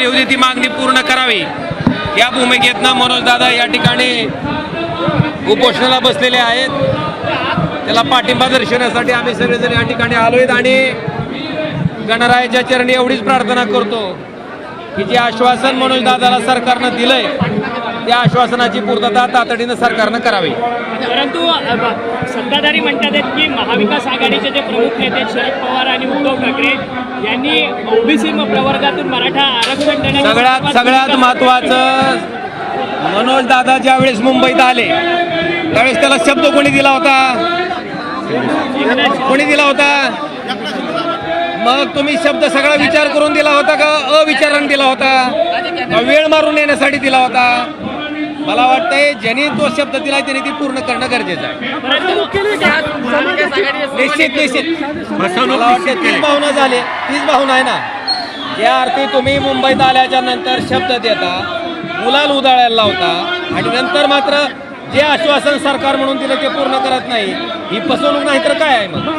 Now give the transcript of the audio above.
दिली होती ती मागणी पूर्ण करावी. या भूमिकेतनं मनोज दादा या ठिकाणी उपोषणाला बसलेले आहेत. त्याला पाठिंबा दर्शनासाठी आम्ही सगळेजण या ठिकाणी आलोयत आणि गणरायाच्या चरणी एवढीच प्रार्थना करतो की जे आश्वासन मनोज दादाला सरकारनं दिलंय त्या आश्वासनाची पूर्तता तातडीनं सरकारनं करावी. परंतु सत्ताधारी म्हणतात आहेत की महाविकास आघाडीचे जे प्रमुख नेते शरद पवार आणि उद्धव ठाकरे यांनी ओबीसी प्रवर्गातून मराठा आरक्षण देण्याच्या सगळ्यात सगळ्यात महत्वाचं मनोज दादा ज्या वेळेस मुंबईत आले त्यावेळेस त्याला शब्द कोणी दिला होता? कोणी दिला होता? मग तुम्ही शब्द सगळा विचार करून दिला होता का? अविचाराने दिला होता? वेळ मारून येण्यासाठी दिला होता? मला वाटतंय ज्यांनी तो शब्द दिला त्याने ती पूर्ण करणं गरजेचं आहे. निश्चित निश्चित. मला वाटते तीच भावना झाली. तीच भावना आहे ना? या अर्थी तुम्ही मुंबईत आल्याच्यानंतर शब्द देता मुलाला उदाळायला लावता आणि नंतर मात्र जे आश्वासन सरकार म्हणून दिलं ते पूर्ण करत नाही ही फसवणूक नाही तर काय आहे मग?